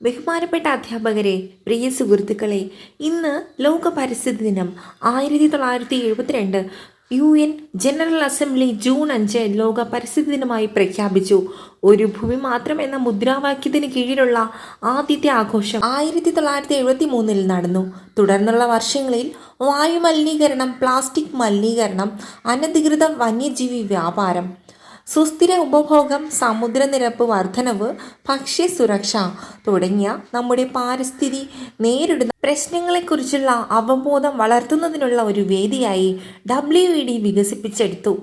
ബഹുമാനപ്പെട്ട അധ്യാപകരെ പ്രിയ സുഹൃത്തുക്കളെ ഇന്ന് ലോക പരിസ്ഥിതി ദിനം ആയിരത്തി തൊള്ളായിരത്തി എഴുപത്തിരണ്ട് U N general assembly June അഞ്ച് ലോക പരിസ്ഥിതി ദിനമായി പ്രഖ്യാപിച്ചു. ഒരു ഭൂമി മാത്രം എന്ന മുദ്രാവാക്യത്തിന് കീഴിലുള്ള ആദ്യത്തെ ആഘോഷം ആയിരത്തി തൊള്ളായിരത്തി എഴുപത്തി മൂന്നിൽ നടന്നു. തുടർന്നുള്ള വർഷങ്ങളിൽ വായു മലിനീകരണം പ്ലാസ്റ്റിക് മലിനീകരണം അനധികൃത വന്യജീവി വ്യാപാരം സുസ്ഥിര ഉപഭോഗം സമുദ്രനിരപ്പ് വർധനവ് ഭക്ഷ്യസുരക്ഷ തുടങ്ങിയ നമ്മുടെ പാരിസ്ഥിതി നേരിടുന്ന പ്രശ്നങ്ങളെക്കുറിച്ചുള്ള അവബോധം വളർത്തുന്നതിനുള്ള ഒരു വേദിയായി ഡബ്ല്യു ഇ ഡി വികസിപ്പിച്ചെടുത്തു.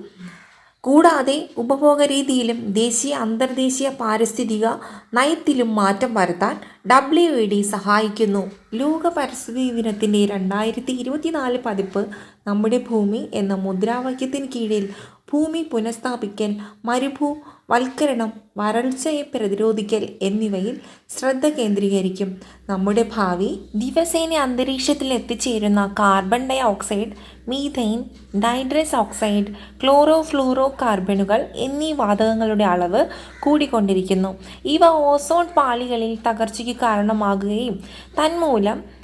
കൂടാതെ ഉപഭോഗ രീതിയിലും ദേശീയ അന്തർദേശീയ പാരിസ്ഥിതിക നയത്തിലും മാറ്റം വരുത്താൻ ഡബ്ല്യു ഇ ഡി സഹായിക്കുന്നു. ലോക പരിസ്ഥിതി ദിനത്തിന്റെ രണ്ടായിരത്തി ഇരുപത്തിനാല് പതിപ്പ് നമ്മുടെ ഭൂമി എന്ന മുദ്രാവാക്യത്തിന് കീഴിൽ ഭൂമി പുനഃസ്ഥാപിക്കൽ മരുഭൂ വൽക്കരണം വരൾച്ചയെ പ്രതിരോധിക്കൽ എന്നിവയിൽ ശ്രദ്ധ കേന്ദ്രീകരിക്കും. നമ്മുടെ ഭാവി ദിവസേന അന്തരീക്ഷത്തിൽ എത്തിച്ചേരുന്ന കാർബൺ ഡൈ ഓക്സൈഡ് മീഥൈൻ ഡൈഡ്രസ് ഓക്സൈഡ് ക്ലോറോ ഫ്ലൂറോ കാർബണുകൾ എന്നീ വാതകങ്ങളുടെ അളവ് കൂടിക്കൊണ്ടിരിക്കുന്നു. ഇവ ഓസോൺ പാളികളിൽ തകർച്ചയ്ക്ക് കാരണമാകുകയും തന്മൂലം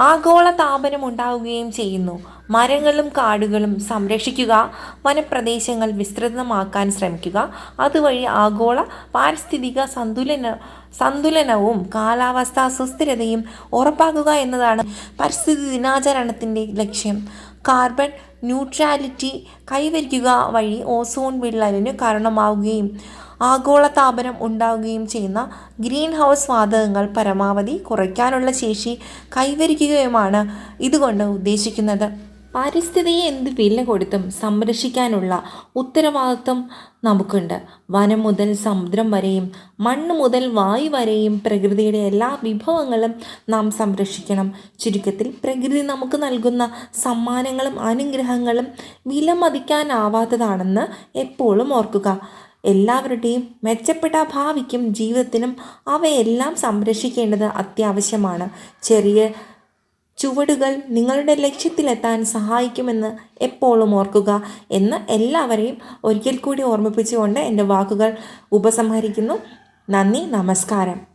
ആഗോള താപനം ഉണ്ടാവുകയും ചെയ്യുന്നു. മരങ്ങളും കാടുകളും സംരക്ഷിക്കുക വനപ്രദേശങ്ങൾ വിസ്തൃതമാക്കാൻ ശ്രമിക്കുക. അതുവഴി ആഗോള പാരിസ്ഥിതിക സന്തുലന സന്തുലനവും കാലാവസ്ഥാ സുസ്ഥിരതയും ഉറപ്പാക്കുക എന്നതാണ് പരിസ്ഥിതി ദിനാചരണത്തിന്റെ ലക്ഷ്യം. കാർബൺ ന്യൂട്രാലിറ്റി കൈവരിക്കുക വഴി ഓസോൺ വിള്ളലിന് കാരണമാവുകയും ആഗോളതാപനം ഉണ്ടാവുകയും ചെയ്യുന്ന ഗ്രീൻ ഹൗസ് വാതകങ്ങൾ പരമാവധി കുറയ്ക്കാനുള്ള ശേഷി കൈവരിക്കുകയുമാണ് ഇതുകൊണ്ട് ഉദ്ദേശിക്കുന്നത്. പരിസ്ഥിതിയെ എന്ത് വില കൊടുത്തും സംരക്ഷിക്കാനുള്ള ഉത്തരവാദിത്വം നമുക്കുണ്ട്. വനം മുതൽ സമുദ്രം വരെയും മണ്ണ് മുതൽ വായു വരെയും പ്രകൃതിയുടെ എല്ലാ വിഭവങ്ങളും നാം സംരക്ഷിക്കണം. ചുരുക്കത്തിൽ പ്രകൃതി നമുക്ക് നൽകുന്ന സമ്മാനങ്ങളും അനുഗ്രഹങ്ങളും വിലമതിക്കാനാവാത്തതാണെന്ന് എപ്പോഴും ഓർക്കുക. എല്ലാവരുടെയും മെച്ചപ്പെട്ട ഭാവിക്കും ജീവിതത്തിനും അവയെല്ലാം സംരക്ഷിക്കേണ്ടത് അത്യാവശ്യമാണ്. ചെറിയ ചുവടുകൾ നിങ്ങളുടെ ലക്ഷ്യത്തിലെത്താൻ സഹായിക്കുമെന്ന് എപ്പോഴും ഓർക്കുക എന്ന് എല്ലാവരെയും ഒരിക്കൽ കൂടി ഓർമ്മിപ്പിച്ചുകൊണ്ട് എന്റെ വാക്കുകൾ ഉപസംഹരിക്കുന്നു. നന്ദി നമസ്കാരം.